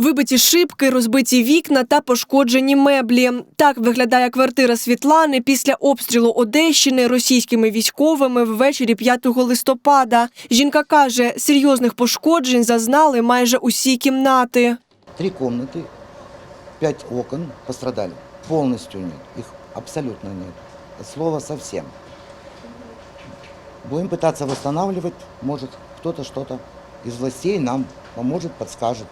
Вибиті шибки, розбиті вікна та пошкоджені меблі. Так виглядає квартира Світлани після обстрілу Одещини російськими військовими ввечері 5 листопада. Жінка каже, серйозних пошкоджень зазнали майже усі кімнати. Три комнаты, пять окон пострадали. Полностью нет. Их абсолютно. От слова совсем. Будем пытаться восстанавливать. Может, кто-то что-то властей нам поможет, подскажет.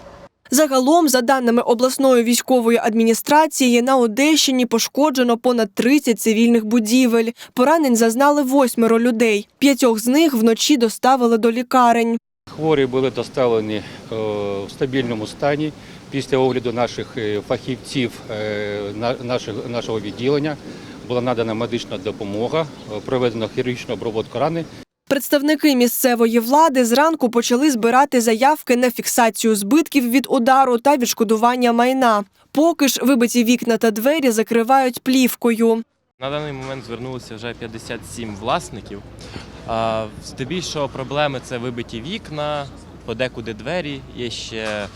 Загалом, за даними обласної військової адміністрації, на Одещині пошкоджено понад 30 цивільних будівель. Поранень зазнали восьмеро людей. П'ятьох з них вночі доставили до лікарень. Хворі були доставлені е, в стабільному стані після огляду наших е, фахівців е, нашого відділення. Була надана медична допомога, проведено хірургічну обробку рани. Представники місцевої влади зранку почали збирати заявки на фіксацію збитків від удару та відшкодування майна. Поки ж вибиті вікна та двері закривають плівкою. На даний момент звернулося вже 57 власників. Здебільшого проблеми це вибиті вікна, подекуди двері, є ще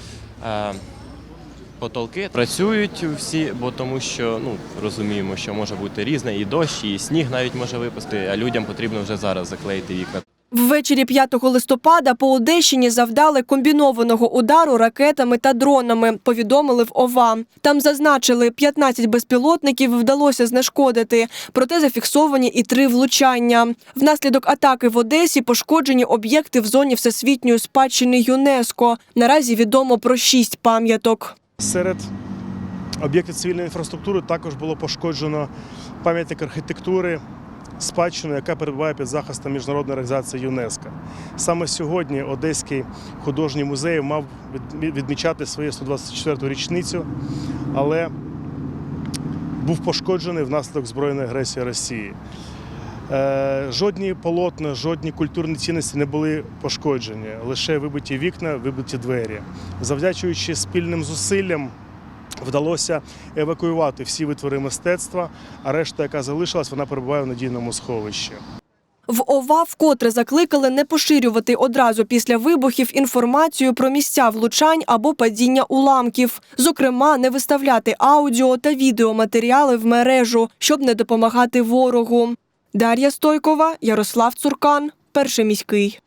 потолки. Працюють всі, бо тому що ну, розуміємо, що може бути різне, і дощ, і сніг навіть може випасти, а людям потрібно вже зараз заклеїти вікна. Ввечері 5 листопада по Одещині завдали комбінованого удару ракетами та дронами. Повідомили в ОВА. Там зазначили, 15 безпілотників вдалося знешкодити, проте зафіксовані і три влучання. Внаслідок атаки в Одесі пошкоджені об'єкти в зоні всесвітньої спадщини ЮНЕСКО. Наразі відомо про шість пам'яток. Серед об'єктів цивільної інфраструктури також було пошкоджено пам'ятник архітектури, спадщину, яка перебуває під захистом міжнародної організації ЮНЕСКО. Саме сьогодні Одеський художній музей мав відмічати свою 124-ту річницю, але був пошкоджений внаслідок збройної агресії Росії. Е, Жодні полотна, жодні культурні цінності не були пошкоджені, лише вибиті вікна, вибиті двері. Завдячуючи спільним зусиллям, вдалося евакуювати всі витвори мистецтва, а решта, яка залишилась, вона перебуває в надійному сховищі. В ОВА вкотре закликали не поширювати одразу після вибухів інформацію про місця влучань або падіння уламків. Зокрема, не виставляти аудіо та відеоматеріали в мережу, щоб не допомагати ворогу. Дар'я Стойкова, Ярослав Цуркан, перший міський.